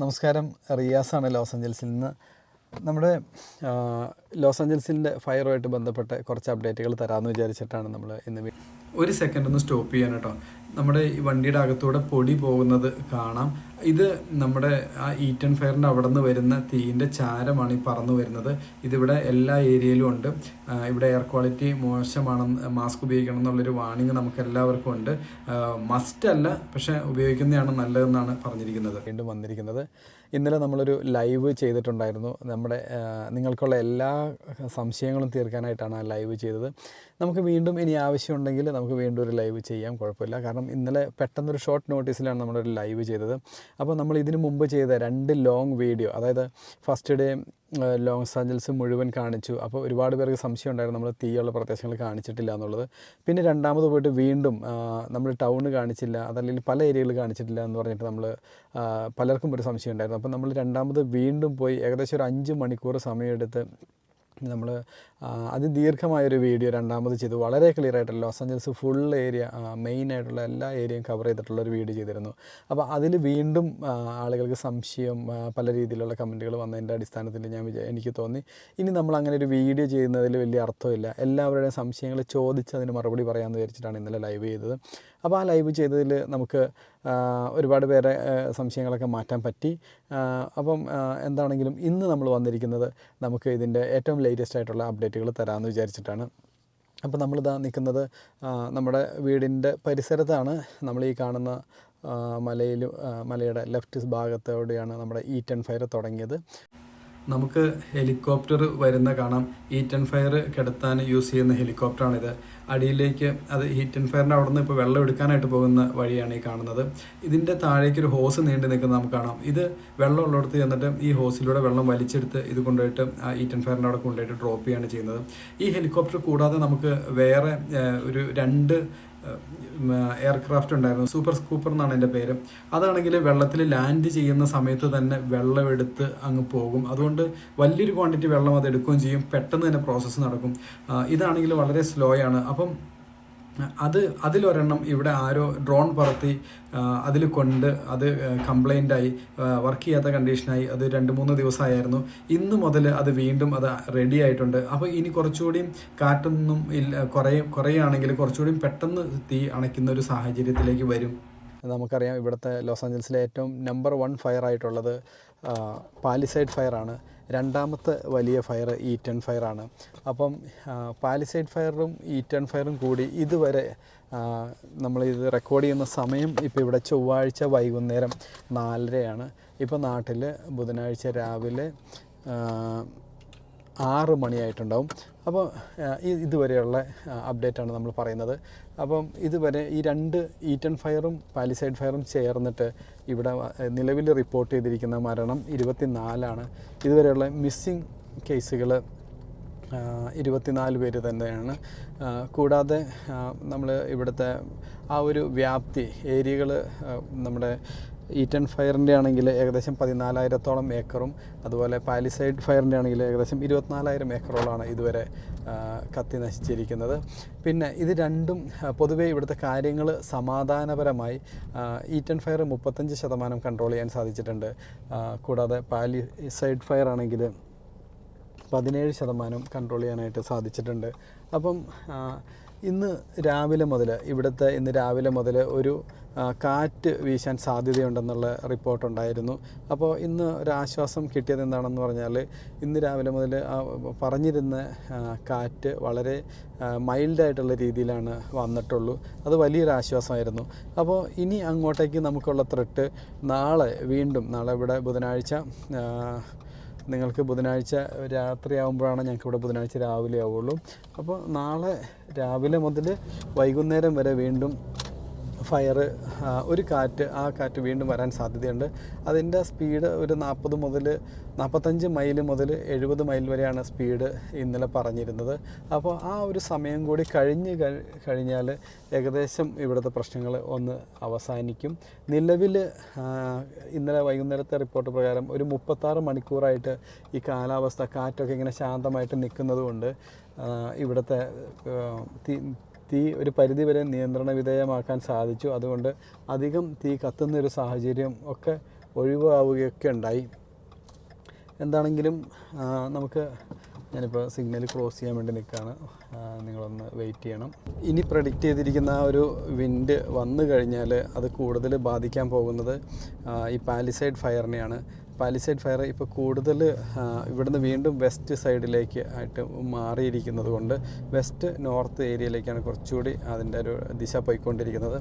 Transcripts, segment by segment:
നമസ്കാരം. റിയാസാണ് ലോസ് ഏഞ്ചൽസിൽ നിന്ന്. നമ്മുടെ ലോസ് ആഞ്ചൽസിന്റെ ഫയറുമായിട്ട് ബന്ധപ്പെട്ട കുറച്ച് അപ്ഡേറ്റുകൾ തരാമെന്ന് വിചാരിച്ചിട്ടാണ് നമ്മൾ ഇന്ന് ഒരു സെക്കൻഡ് ഒന്ന് സ്റ്റോപ്പ് ചെയ്യാൻ കേട്ടോ നമ്മുടെ ഈ വണ്ടിയുടെ അകത്തൂടെ പൊടി പോകുന്നത് കാണാം. ഇത് നമ്മുടെ ആ ഈറ്റൻ ഫയറിന്റെ അവിടെ നിന്ന് വരുന്ന തീയിന്റെ ചാരമാണ് ഈ പറന്നു വരുന്നത്. ഇതിവിടെ എല്ലാ ഏരിയയിലും ഉണ്ട്. ഇവിടെ എയർ ക്വാളിറ്റി മോശമാണെന്ന് മാസ്ക് ഉപയോഗിക്കണം എന്നുള്ളൊരു വാണിംഗ് നമുക്ക് എല്ലാവർക്കും ഉണ്ട്. മസ്റ്റ് അല്ല പക്ഷേ ഉപയോഗിക്കുന്നതാണ് നല്ലതെന്നാണ് പറഞ്ഞിരിക്കുന്നത്. വീണ്ടും വന്നിരിക്കുന്നത്. ഇന്നലെ നമ്മളൊരു ലൈവ് ചെയ്തിട്ടുണ്ടായിരുന്നു. നമ്മുടെ നിങ്ങൾക്കുള്ള എല്ലാ സംശയങ്ങളും തീർക്കാനായിട്ടാണ് ആ ലൈവ് ചെയ്തത്. നമുക്ക് വീണ്ടും ഇനി ആവശ്യമുണ്ടെങ്കിൽ നമുക്ക് വീണ്ടും ഒരു ലൈവ് ചെയ്യാം കുഴപ്പമില്ല. കാരണം ഇന്നലെ പെട്ടെന്നൊരു ഷോർട്ട് നോട്ടീസിലാണ് നമ്മളൊരു ലൈവ് ചെയ്തത്. അപ്പോൾ നമ്മൾ ഇതിനു മുമ്പ് ചെയ്ത രണ്ട് ലോങ് വീഡിയോ അതായത് ഫസ്റ്റ് ഡേ ലോങ് ആഞ്ചൽസ് മുഴുവൻ കാണിച്ചു. അപ്പോൾ ഒരുപാട് പേർക്ക് സംശയം ഉണ്ടായിരുന്നു നമ്മൾ തീയുള്ള പ്രദേശങ്ങൾ കാണിച്ചിട്ടില്ല എന്നുള്ളത്. പിന്നെ രണ്ടാമത് പോയിട്ട് വീണ്ടും നമ്മൾ ടൗൺ കാണിച്ചില്ല അതല്ലെങ്കിൽ പല ഏരിയകൾ കാണിച്ചിട്ടില്ല എന്ന് പറഞ്ഞിട്ട് നമ്മൾ പലർക്കും ഒരു സംശയം ഉണ്ടായിരുന്നു. അപ്പോൾ നമ്മൾ രണ്ടാമത് വീണ്ടും പോയി ഏകദേശം ഒരു അഞ്ച് മണിക്കൂർ സമയമെടുത്ത് നമ്മൾ അതിദീർഘമായൊരു വീഡിയോ രണ്ടാമത് ചെയ്തു. വളരെ ക്ലിയർ ആയിട്ട് Los Angeles full area main ആയിട്ടുള്ള എല്ലാ ഏരിയയും കവർ ചെയ്തിട്ടുള്ള ഒരു വീഡിയോ ചെയ്തിരുന്നു. അപ്പോൾ അതിൽ വീണ്ടും ആളുകൾക്ക് സംശയം പല രീതിയിലുള്ള കമന്റുകൾ വന്നതിന്റെ അടിസ്ഥാനത്തിൽ ഞാൻ എനിക്ക് തോന്നി. ഇനി നമ്മൾ അങ്ങനെ ഒരു വീഡിയോ ചെയ്യുന്നതിൽ വലിയ അർത്ഥമില്ല. എല്ലാവരുടെയും സംശയങ്ങൾ ചോദിച്ച് അതിന് മറുപടി പറയാമെന്ന് വിചാരിച്ചിട്ടാണ് ഇന്നലെ ലൈവ് ചെയ്തത്. അപ്പോൾ ആ ലൈവ് ചെയ്തതിൽ നമുക്ക് ഒരുപാട് പേരെ സംശയങ്ങളൊക്കെ മാറ്റാൻ പറ്റി. അപ്പം എന്താണെങ്കിലും ഇന്ന് നമ്മൾ വന്നിരിക്കുന്നത് നമുക്ക് ഇതിന്റെ ഏറ്റവും ലേറ്റസ്റ്റ് ആയിട്ടുള്ള അപ്ഡേറ്റുകൾ തരാമെന്ന് വിചാരിച്ചിട്ടാണ്. അപ്പോൾ നമ്മളിതാ നിൽക്കുന്നത് നമ്മുടെ വീടിന്റെ പരിസരത്താണ്. നമ്മൾ ഈ കാണുന്ന മലയിൽ മലയുടെ ലെഫ്റ്റ് ഭാഗത്തോടെയാണ് നമ്മുടെ ഈറ്റൻ ഫയർ തുടങ്ങിയത്. നമുക്ക് ഹെലികോപ്റ്റർ വരുന്ന കാണാം. ഈ ടെൻ ഫയർ കിടത്താൻ യൂസ് ചെയ്യുന്ന ഹെലികോപ്റ്ററാണിത് അടിയിലേക്ക് അത് ഹീറ്റ് ആൻഡ് ഫയറിന്റെ അവിടെ നിന്ന് ഇപ്പോൾ വെള്ളം എടുക്കാനായിട്ട് പോകുന്ന വഴിയാണ് ഈ കാണുന്നത്. ഇതിന്റെ താഴേക്ക് ഒരു ഹോസ് നീണ്ടു നിൽക്കുന്നത് നമുക്ക് കാണാം. ഇത് വെള്ളം ഉള്ളിടത്ത് ചെന്നിട്ട് ഈ ഹോസിലൂടെ വെള്ളം വലിച്ചെടുത്ത് ഇത് കൊണ്ടുപോയിട്ട് ആ ഹീറ്റ് ആൻഡ് ഫയറിന്റെ അവിടെ കൊണ്ടുപോയിട്ട് ഡ്രോപ്പ് ചെയ്യാണ് ചെയ്യുന്നത്. ഈ ഹെലികോപ്റ്റർ കൂടാതെ നമുക്ക് വേറെ ഒരു രണ്ട് എയർക്രാഫ്റ്റ് ഉണ്ടായിരുന്നു. സൂപ്പർ സ്കൂപ്പർ എന്നാണ് എന്റെ പേര്. അതാണെങ്കിൽ വെള്ളത്തിൽ ലാൻഡ് ചെയ്യുന്ന സമയത്ത് തന്നെ വെള്ളം എടുത്ത് അങ്ങ് പോകും. അതുകൊണ്ട് വലിയൊരു ക്വാണ്ടിറ്റി വെള്ളം അത് എടുക്കുകയും ചെയ്യും. പെട്ടെന്ന് തന്നെ പ്രോസസ്സ് നടക്കും. ഇതാണെങ്കിൽ വളരെ സ്ലോ ആണ്. അപ്പം അത് അതിലൊരെണ്ണം ഇവിടെ ആരോ ഡ്രോൺ പറത്തി അതിൽ കൊണ്ട് അത് കംപ്ലൈന്റായി വർക്ക് ചെയ്യാത്ത കണ്ടീഷനായി അത് രണ്ട് മൂന്ന് ദിവസമായിരുന്നു. ഇന്ന് മുതൽ അത് വീണ്ടും അത് റെഡി ആയിട്ടുണ്ട്. അപ്പോൾ ഇനി കുറച്ചുകൂടി കാറ്റൊന്നും ഇല്ല കുറേ കുറയുകയാണെങ്കിൽ കുറച്ചുകൂടി പെട്ടെന്ന് തീ അണയ്ക്കുന്ന ഒരു സാഹചര്യത്തിലേക്ക് വരും. നമുക്കറിയാം ഇവിടുത്തെ ലോസ് ആഞ്ചൽസിലെ ഏറ്റവും നമ്പർ വൺ ഫയർ ആയിട്ടുള്ളത് പാലിസൈഡ് ഫയറാണ്. രണ്ടാമത്തെ വലിയ ഫയർ ഈറ്റൺ ഫയറാണ് അപ്പം പാലിസൈഡ് ഫയറും ഈറ്റൺ ഫയറും കൂടി ഇതുവരെ നമ്മളിത് റെക്കോർഡ് ചെയ്യുന്ന സമയം ഇപ്പോൾ ഇവിടെ ചൊവ്വാഴ്ച വൈകുന്നേരം നാലരയാണ്. ഇപ്പോൾ നാട്ടിൽ ബുധനാഴ്ച രാവിലെ ആറ് മണിയായിട്ടുണ്ടാവും. അപ്പോൾ ഇതുവരെയുള്ള അപ്ഡേറ്റാണ് നമ്മൾ പറയുന്നത്. അപ്പം ഇതുവരെ ഈ രണ്ട് ഈറ്റൺ ഫയറും പാലിസൈഡ് ഫയറും ചേർന്നിട്ട് ഇവിടെ നിലവിൽ റിപ്പോർട്ട് ചെയ്തിരിക്കുന്ന മരണം ഇരുപത്തിനാലാണ്. ഇതുവരെയുള്ള മിസ്സിങ് കേസുകൾ ഇരുപത്തിനാല് പേര് തന്നെയാണ്. കൂടാതെ നമ്മൾ ഇവിടുത്തെ ആ ഒരു വ്യാപ്തി ഏരിയകൾ നമ്മുടെ ഈറ്റൺ ഫയറിന്റെ ആണെങ്കിൽ ഏകദേശം പതിനാലായിരത്തോളം ഏക്കറും അതുപോലെ പാലിസൈഡ് ഫയറിന്റെ ആണെങ്കിൽ ഏകദേശം ഇരുപത്തിനാലായിരം ഏക്കറോളാണ് ഇതുവരെ കത്തി നശിച്ചിരിക്കുന്നത്. പിന്നെ ഇത് രണ്ടും പൊതുവേ ഇവിടുത്തെ കാര്യങ്ങൾ സമാധാനപരമായി ഈറ്റൺ ഫയർ മുപ്പത്തഞ്ച് ശതമാനം കൺട്രോൾ ചെയ്യാൻ സാധിച്ചിട്ടുണ്ട്. കൂടാതെ പാലിസൈഡ് ഫയർ ആണെങ്കിൽ പതിനേഴ് ശതമാനം കൺട്രോൾ ചെയ്യാനായിട്ട് സാധിച്ചിട്ടുണ്ട്. അപ്പം ഇന്ന് രാവിലെ മുതൽ ഇവിടുത്തെ ഇന്ന് രാവിലെ മുതൽ ഒരു കാറ്റ് വീശാൻ സാധ്യതയുണ്ടെന്നുള്ള റിപ്പോർട്ടുണ്ടായിരുന്നു അപ്പോൾ ഇന്ന് ഒരാശ്വാസം കിട്ടിയത് എന്താണെന്ന് പറഞ്ഞാൽ ഇന്ന് രാവിലെ മുതൽ പറഞ്ഞിരുന്ന കാറ്റ് വളരെ മൈൽഡായിട്ടുള്ള രീതിയിലാണ് വന്നിട്ടുള്ളൂ. അത് വലിയൊരു ആശ്വാസമായിരുന്നു. അപ്പോൾ ഇനി അങ്ങോട്ടേക്ക് നമുക്കുള്ള ത്രെട്ട് നാളെ വീണ്ടും നാളെ ഇവിടെ ബുധനാഴ്ച നിങ്ങൾക്ക് ബുധനാഴ്ച രാത്രി ആകുമ്പോഴാണ് ഞങ്ങൾക്ക് ഇവിടെ ബുധനാഴ്ച രാവിലെ ആവുള്ളൂ അപ്പോൾ നാളെ രാവിലെ മുതൽ വൈകുന്നേരം വരെ വീണ്ടും ഫയർ ഒരു കാറ്റ് ആ കാറ്റ് വീണ്ടും വരാൻ സാധ്യതയുണ്ട്. അതിന്റെ സ്പീഡ് ഒരു നാൽപ്പത് മുതൽ നാൽപ്പത്തഞ്ച് മൈൽ മുതൽ എഴുപത് മൈൽ വരെയാണ് സ്പീഡ് ഇന്നലെ പറഞ്ഞിരുന്നത്. അപ്പോൾ ആ ഒരു സമയം കൂടി കഴിഞ്ഞ് കഴി- കഴിഞ്ഞാൽ ഏകദേശം ഇവിടുത്തെ പ്രശ്നങ്ങൾ ഒന്ന് അവസാനിക്കും. നിലവിൽ ഇന്നലെ വൈകുന്നേരത്തെ റിപ്പോർട്ട് പ്രകാരം ഒരു മുപ്പത്താറ് മണിക്കൂറായിട്ട് ഈ കാലാവസ്ഥ കാറ്റൊക്കെ ഇങ്ങനെ ശാന്തമായിട്ട് നിൽക്കുന്നതുകൊണ്ട് ഇവിടുത്തെ തീ ഒരു പരിധി വരെ നിയന്ത്രണ വിധേയമാക്കാൻ സാധിച്ചു. അതുകൊണ്ട് അധികം തീ കത്തുന്ന ഒരു സാഹചര്യം ഒക്കെ ഒഴിവാവുകയൊക്കെ ഉണ്ടായി. എന്താണെങ്കിലും നമുക്ക് ഞാനിപ്പോൾ സിഗ്നൽ ക്രോസ് ചെയ്യാൻ വേണ്ടി നിൽക്കുകയാണ് നിങ്ങളൊന്ന് വെയിറ്റ് ചെയ്യണം. ഇനി പ്രഡിക്റ്റ് ചെയ്തിരിക്കുന്ന ആ ഒരു വിൻഡ് വന്നു കഴിഞ്ഞാൽ അത് കൂടുതൽ ബാധിക്കാൻ പോകുന്നത് ഈ പാലിസൈഡ് ഫയറിനെയാണ് പാലിസൈഡ് ഫയർ ഇപ്പോൾ കൂടുതൽ ഇവിടുന്ന് വീണ്ടും വെസ്റ്റ് സൈഡിലേക്ക് ആയിട്ട് മാറിയിരിക്കുന്നത് കൊണ്ട് വെസ്റ്റ് നോർത്ത് ഏരിയയിലേക്കാണ് കുറച്ചുകൂടി അതിന്റെ ഒരു ദിശ പോയിക്കൊണ്ടിരിക്കുന്നത്.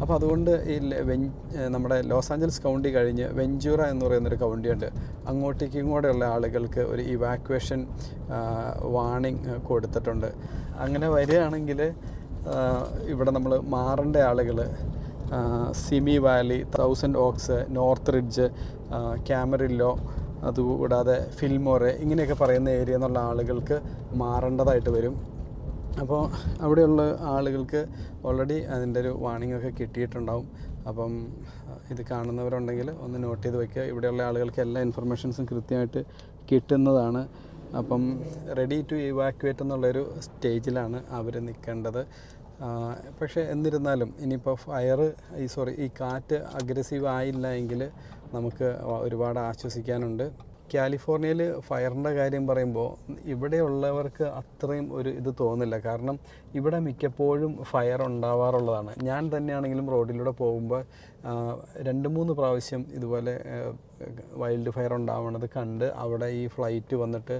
അപ്പോൾ അതുകൊണ്ട് ഈ നമ്മുടെ ലോസ് ആഞ്ചൽസ് കൗണ്ടി കഴിഞ്ഞ് വെഞ്ചൂറ എന്ന് പറയുന്നൊരു കൗണ്ടിയുണ്ട്. അങ്ങോട്ടേക്കും കൂടെയുള്ള ആളുകൾക്ക് ഒരു ഇവാക്വേഷൻ വാണിംഗ് കൊടുത്തിട്ടുണ്ട്. അങ്ങനെ വരികയാണെങ്കിൽ ഇവിടെ നമ്മൾ മാറേണ്ട ആളുകൾ Simi Valley Thousand Oaks Northridge Camarillo അതുകൂടാതെ ഫിൽമോറെ ഇങ്ങനെയൊക്കെ പറയുന്ന ഏരിയ എന്നുള്ള ആളുകൾക്ക് മാറേണ്ടതായിട്ട് വരും. അപ്പോൾ അവിടെയുള്ള ആളുകൾക്ക് ഓൾറെഡി അതിന്റെ ഒരു വാണിംഗ് ഒക്കെ കിട്ടിയിട്ടുണ്ടാവും. അപ്പം ഇത് കാണുന്നവരുണ്ടെങ്കിൽ ഒന്ന് നോട്ട് ചെയ്ത് വയ്ക്കുക ഇവിടെയുള്ള ആളുകൾക്ക് എല്ലാ ഇൻഫർമേഷൻസും കൃത്യമായിട്ട് കിട്ടുന്നതാണ്. അപ്പം റെഡി ടു ഇവാക്യുവേറ്റ് എന്നുള്ളൊരു സ്റ്റേജിലാണ് അവർ നിൽക്കേണ്ടത്. പക്ഷേ എന്നിരുന്നാലും ഇനിയിപ്പോൾ ഫയർ ഈ സോറി ഈ കാറ്റ് അഗ്രസീവ് ആയില്ല എങ്കിൽ നമുക്ക് ഒരുപാട് ആശ്വസിക്കാനുണ്ട്. കാലിഫോർണിയയിൽ ഫയറിന്റെ കാര്യം പറയുമ്പോൾ ഇവിടെയുള്ളവർക്ക് അത്രയും ഒരു ഇത് തോന്നില്ല. കാരണം ഇവിടെ മിക്കപ്പോഴും ഫയർ ഉണ്ടാവാറുള്ളതാണ്. ഞാൻ തന്നെയാണെങ്കിലും റോഡിലൂടെ പോകുമ്പോൾ രണ്ട് മൂന്ന് പ്രാവശ്യം ഇതുപോലെ വൈൽഡ് ഫയർ ഉണ്ടാവുന്നത് കണ്ട് അവിടെ ഈ ഫ്ലൈറ്റ് വന്നിട്ട്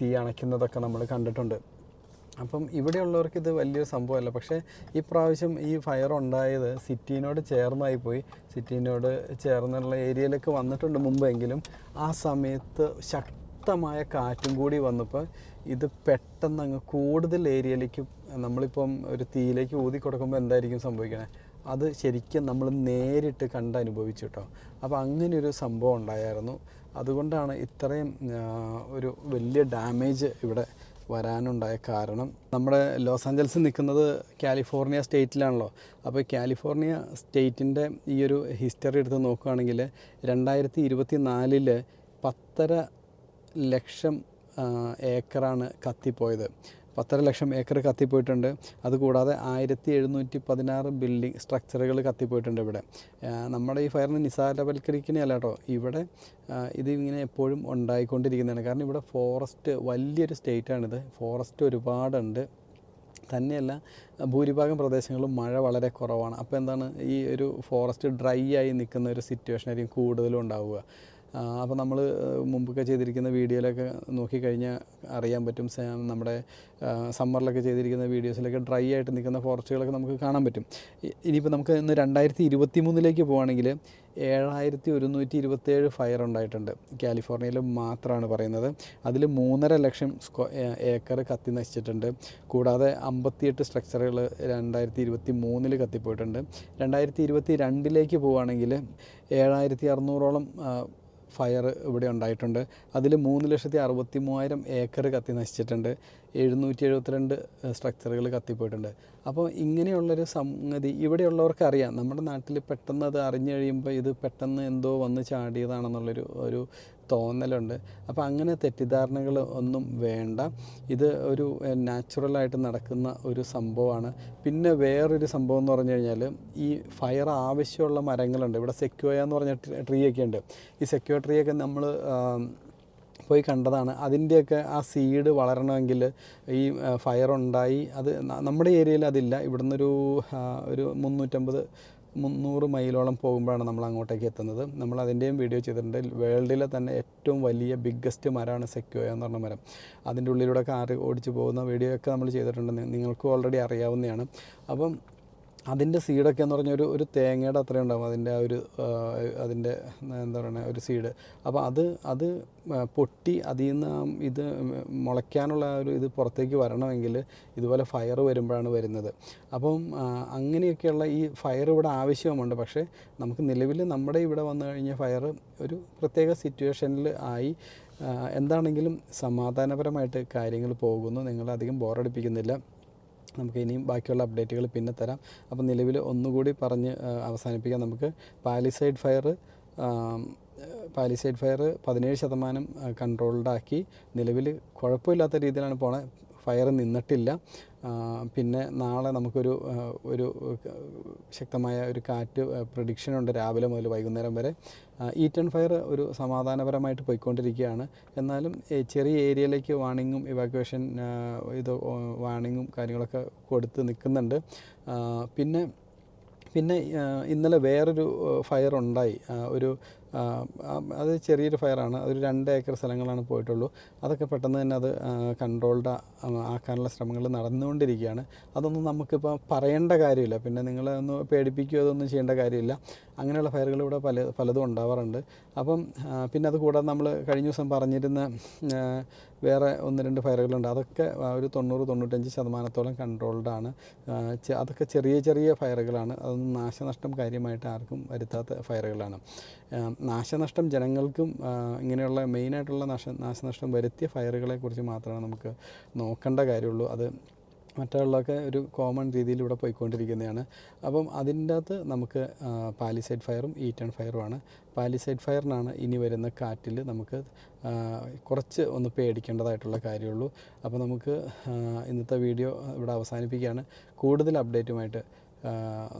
തീ അണയ്ക്കുന്നതൊക്കെ നമ്മൾ കണ്ടിട്ടുണ്ട്. അപ്പം ഇവിടെയുള്ളവർക്ക് ഇത് വലിയൊരു സംഭവമല്ല. പക്ഷേ ഈ പ്രാവശ്യം ഈ ഫയർ ഉണ്ടായത് സിറ്റീനോട് ചേർന്നായി പോയി. സിറ്റീനോട് ചേർന്നുള്ള ഏരിയയിലേക്ക് വന്നിട്ടുണ്ട് മുമ്പെങ്കിലും. ആ സമയത്ത് ശക്തമായ കാറ്റും കൂടി വന്നപ്പോൾ ഇത് പെട്ടെന്ന് അങ്ങ് കൂടുതൽ ഏരിയയിലേക്ക് നമ്മളിപ്പം ഒരു തീയിലേക്ക് ഊതി കൊടുക്കുമ്പോൾ എന്തായിരിക്കും സംഭവിക്കണേ? അത് ശരിക്കും നമ്മൾ നേരിട്ട് കണ്ട് അനുഭവിച്ചു കേട്ടോ. അപ്പോൾ അങ്ങനെയൊരു സംഭവം ഉണ്ടായിരുന്നു. അതുകൊണ്ടാണ് ഇത്രയും ഒരു വലിയ ഡാമേജ് ഇവിടെ വരാനുണ്ടായ കാരണം നമ്മുടെ ലോസ് ആഞ്ചൽസ് നിൽക്കുന്നത് കാലിഫോർണിയ സ്റ്റേറ്റിലാണല്ലോ. അപ്പോൾ കാലിഫോർണിയ സ്റ്റേറ്റിന്റെ ഈ ഒരു ഹിസ്റ്ററി എടുത്ത് നോക്കുകയാണെങ്കിൽ രണ്ടായിരത്തി ഇരുപത്തി നാലിൽ പത്തര ലക്ഷം ഏക്കറാണ് കത്തിപ്പോയത്. പത്തര ലക്ഷം ഏക്കർ കത്തിപ്പോയിട്ടുണ്ട്. അതുകൂടാതെ ആയിരത്തി എഴുന്നൂറ്റി പതിനാറ് ബിൽഡിംഗ് സ്ട്രക്ചറുകൾ കത്തിപ്പോയിട്ടുണ്ട് ഇവിടെ. നമ്മുടെ ഈ ഫയറിന് നിസാരവൽക്കരിക്കണല്ല കേട്ടോ ഇവിടെ ഇത് ഇങ്ങനെ എപ്പോഴും ഉണ്ടായിക്കൊണ്ടിരിക്കുന്നതാണ്. കാരണം ഇവിടെ ഫോറസ്റ്റ് വലിയൊരു സ്റ്റേറ്റാണിത് ഫോറസ്റ്റ് ഒരുപാടുണ്ട്. തന്നെയല്ല ഭൂരിഭാഗം പ്രദേശങ്ങളും മഴ വളരെ കുറവാണ്. അപ്പോൾ എന്താണ് ഈ ഒരു ഫോറസ്റ്റ് ഡ്രൈ ആയി നിൽക്കുന്ന ഒരു സിറ്റുവേഷൻ ആയിരിക്കും കൂടുതലും ഉണ്ടാവുക. അപ്പോൾ നമ്മൾ മുമ്പൊക്കെ ചെയ്തിരിക്കുന്ന വീഡിയോയിലൊക്കെ നോക്കിക്കഴിഞ്ഞാൽ അറിയാൻ പറ്റും. നമ്മുടെ സമ്മറിലൊക്കെ ചെയ്തിരിക്കുന്ന വീഡിയോസിലൊക്കെ ഡ്രൈ ആയിട്ട് നിൽക്കുന്ന ഫോറസ്റ്റുകളൊക്കെ നമുക്ക് കാണാൻ പറ്റും. ഇനിയിപ്പോൾ നമുക്ക് ഇന്ന് രണ്ടായിരത്തി ഇരുപത്തി മൂന്നിലേക്ക് പോവുകയാണെങ്കിൽ ഏഴായിരത്തി ഒരുന്നൂറ്റി ഇരുപത്തേഴ് ഫയർ ഉണ്ടായിട്ടുണ്ട്. കാലിഫോർണിയയിൽ മാത്രമാണ് പറയുന്നത്. അതിൽ മൂന്നര ലക്ഷം സ്ക്വ ഏക്കർ കത്തി നശിച്ചിട്ടുണ്ട്. കൂടാതെ അമ്പത്തിയെട്ട് സ്ട്രക്ചറുകൾ രണ്ടായിരത്തി ഇരുപത്തി മൂന്നിൽ കത്തിപ്പോയിട്ടുണ്ട്. രണ്ടായിരത്തി ഇരുപത്തി രണ്ടിലേക്ക് പോവുകയാണെങ്കിൽ ഏഴായിരത്തി അറുന്നൂറോളം ഫയർ ഇവിടെ ഉണ്ടായിട്ടുണ്ട്. അതിൽ മൂന്ന് ലക്ഷത്തി അറുപത്തി മൂവായിരം ഏക്കർ കത്തി നശിച്ചിട്ടുണ്ട്. എഴുന്നൂറ്റി എഴുപത്തിരണ്ട് സ്ട്രക്ചറുകൾ കത്തിപ്പോയിട്ടുണ്ട്. അപ്പോൾ ഇങ്ങനെയുള്ളൊരു സംഗതി ഇവിടെയുള്ളവർക്ക് അറിയാം. നമ്മുടെ നാട്ടിൽ പെട്ടെന്ന് അത് അറിഞ്ഞു കഴിയുമ്പോൾ ഇത് പെട്ടെന്ന് എന്തോ വന്ന് ചാടിയതാണെന്നുള്ളൊരു ഒരു തോന്നലുണ്ട്. അപ്പോൾ അങ്ങനെ തെറ്റിദ്ധാരണകൾ ഒന്നും വേണ്ട. ഇത് ഒരു നാച്ചുറലായിട്ട് നടക്കുന്ന ഒരു സംഭവമാണ്. പിന്നെ വേറൊരു സംഭവം എന്ന് പറഞ്ഞു കഴിഞ്ഞാൽ ഈ ഫയർ ആവശ്യമുള്ള മരങ്ങളുണ്ട്. ഇവിടെ സെക്യോയ എന്ന് പറഞ്ഞ ട്രീ ഒക്കെ ഉണ്ട്. ഈ സെക്യോ ട്രീയൊക്കെ നമ്മൾ പോയി കണ്ടതാണ്. അതിന്റെയൊക്കെ ആ സീഡ് വളരണമെങ്കിൽ ഈ ഫയർ ഉണ്ടായി. അത് നമ്മുടെ ഏരിയയിൽ അതില്ല. ഇവിടുന്ന് ഒരു മുന്നൂറ്റമ്പത് മുന്നൂറ് മൈലോളം പോകുമ്പോഴാണ് നമ്മൾ അങ്ങോട്ടേക്ക് എത്തുന്നത്. നമ്മൾ അതിന്റെയും വീഡിയോ ചെയ്തിട്ടുണ്ട്. വേൾഡിലെ തന്നെ ഏറ്റവും വലിയ ബിഗ്ഗസ്റ്റ് മരമാണ് സെക്യോയ എന്ന് പറഞ്ഞ മരം. അതിന്റെ ഉള്ളിലൂടെ കാറ് ഓടിച്ച് പോകുന്ന വീഡിയോ ഒക്കെ നമ്മൾ ചെയ്തിട്ടുണ്ട്. നിങ്ങൾക്ക് ഓൾറെഡി അറിയാവുന്നതാണ്. അപ്പം അതിന്റെ സീഡൊക്കെ എന്ന് പറഞ്ഞാൽ ഒരു ഒരു തേങ്ങയുടെ അത്രയും ഉണ്ടാകും അതിന്റെ ആ ഒരു അതിന്റെ എന്താ പറയുക ഒരു സീഡ് അപ്പോൾ അത് അത് പൊട്ടി അതിൽ നിന്ന് ഇത് മുളയ്ക്കാനുള്ള ഒരു ഇത് പുറത്തേക്ക് വരണമെങ്കിൽ ഇതുപോലെ ഫയർ വരുമ്പോഴാണ് വരുന്നത്. അപ്പം അങ്ങനെയൊക്കെയുള്ള ഈ ഫയർ ഇവിടെ ആവശ്യമുണ്ട്. പക്ഷേ നമുക്ക് നിലവിൽ നമ്മുടെ ഇവിടെ വന്നു കഴിഞ്ഞ ഫയർ ഒരു പ്രത്യേക സിറ്റുവേഷനിൽ ആയി എന്താണെങ്കിലും സമാധാനപരമായിട്ട് കാര്യങ്ങൾ പോകുന്നു. നിങ്ങളധികം ബോറടിപ്പിക്കുന്നില്ല നമുക്ക് ഇനിയും ബാക്കിയുള്ള അപ്ഡേറ്റുകൾ പിന്നെ തരാം. അപ്പോൾ നിലവിൽ ഒന്നുകൂടി പറഞ്ഞ് അവസാനിപ്പിക്കാം നമുക്ക്. പാലിസൈഡ് ഫയർ പാലിസൈഡ് ഫയർ പതിനേഴ് ശതമാനം കൺട്രോൾഡ് ആക്കി. നിലവിൽ കുഴപ്പമില്ലാത്ത രീതിയിലാണ് പോണത് ഫയർ നിന്നിട്ടില്ല. പിന്നെ നാളെ നമുക്കൊരു ഒരു ശക്തമായ ഒരു കാറ്റ് പ്രഡിക്ഷനുണ്ട് രാവിലെ മുതൽ വൈകുന്നേരം വരെ. ഈറ്റൺ ഫയർ ഒരു സമാധാനപരമായിട്ട് പോയിക്കൊണ്ടിരിക്കുകയാണ്. എന്നാലും ചെറിയ ഏരിയയിലേക്ക് വാണിങ്ങും ഇവാക്യുവേഷൻ ഇത് വാണിങ്ങും കാര്യങ്ങളൊക്കെ കൊടുത്ത് നിൽക്കുന്നുണ്ട്. പിന്നെ പിന്നെ ഇന്നലെ വേറൊരു ഫയർ ഉണ്ടായി. ഒരു അത് ചെറിയൊരു ഫയറാണ് അതൊരു രണ്ട് ഏക്കർ സ്ഥലങ്ങളാണ് പോയിട്ടുള്ളൂ. അതൊക്കെ പെട്ടെന്ന് തന്നെ അത് കൺട്രോൾഡ് ആക്കാനുള്ള ശ്രമങ്ങൾ നടന്നുകൊണ്ടിരിക്കുകയാണ്. അതൊന്നും നമുക്കിപ്പോൾ പറയേണ്ട കാര്യമില്ല. പിന്നെ നിങ്ങളെ ഒന്ന് പേടിപ്പിക്കുകയോ അതൊന്നും ചെയ്യേണ്ട കാര്യമില്ല. അങ്ങനെയുള്ള ഫയറുകൾ ഇവിടെ പല പലതും ഉണ്ടാവാറുണ്ട്. അപ്പം പിന്നെ അത് കൂടാതെ നമ്മൾ കഴിഞ്ഞ ദിവസം പറഞ്ഞിരുന്ന വേറെ ഒന്ന് രണ്ട് ഫയറുകളുണ്ട് അതൊക്കെ ഒരു തൊണ്ണൂറ് തൊണ്ണൂറ്റഞ്ച് ശതമാനത്തോളം കൺട്രോൾഡ് ആണ്. അതൊക്കെ ചെറിയ ചെറിയ ഫയറുകളാണ് അതൊന്നും നാശനഷ്ടം കാര്യമായിട്ട് ആർക്കും വരുത്താത്ത ഫയറുകളാണ് നാശനഷ്ടം ജനങ്ങൾക്കും ഇങ്ങനെയുള്ള മെയിനായിട്ടുള്ള നാശ നാശനഷ്ടം വരുത്തിയ ഫയറുകളെ കുറിച്ച് മാത്രമേ നമുക്ക് നോക്കേണ്ട കാര്യമുള്ളൂ. അത് മറ്റുള്ളതൊക്കെ ഒരു കോമൺ രീതിയിൽ ഇവിടെ പോയിക്കൊണ്ടിരിക്കുന്നതാണ്. അപ്പം അതിന്റെ അകത്ത് നമുക്ക് പാലിസൈഡ് ഫയറും ഈറ്റൺ ഫയറുമാണ് പാലിസൈഡ് ഫയറിനാണ് ഇനി വരുന്ന കാറ്റിൽ നമുക്ക് കുറച്ച് ഒന്ന് പേടിക്കേണ്ടതായിട്ടുള്ള കാര്യമുള്ളൂ. അപ്പോൾ നമുക്ക് ഇന്നത്തെ വീഡിയോ ഇവിടെ അവസാനിപ്പിക്കുകയാണ്. കൂടുതൽ അപ്ഡേറ്റുമായിട്ട്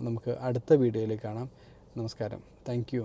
നമുക്ക് അടുത്ത വീഡിയോയിൽ കാണാം. നമസ്കാരം. താങ്ക്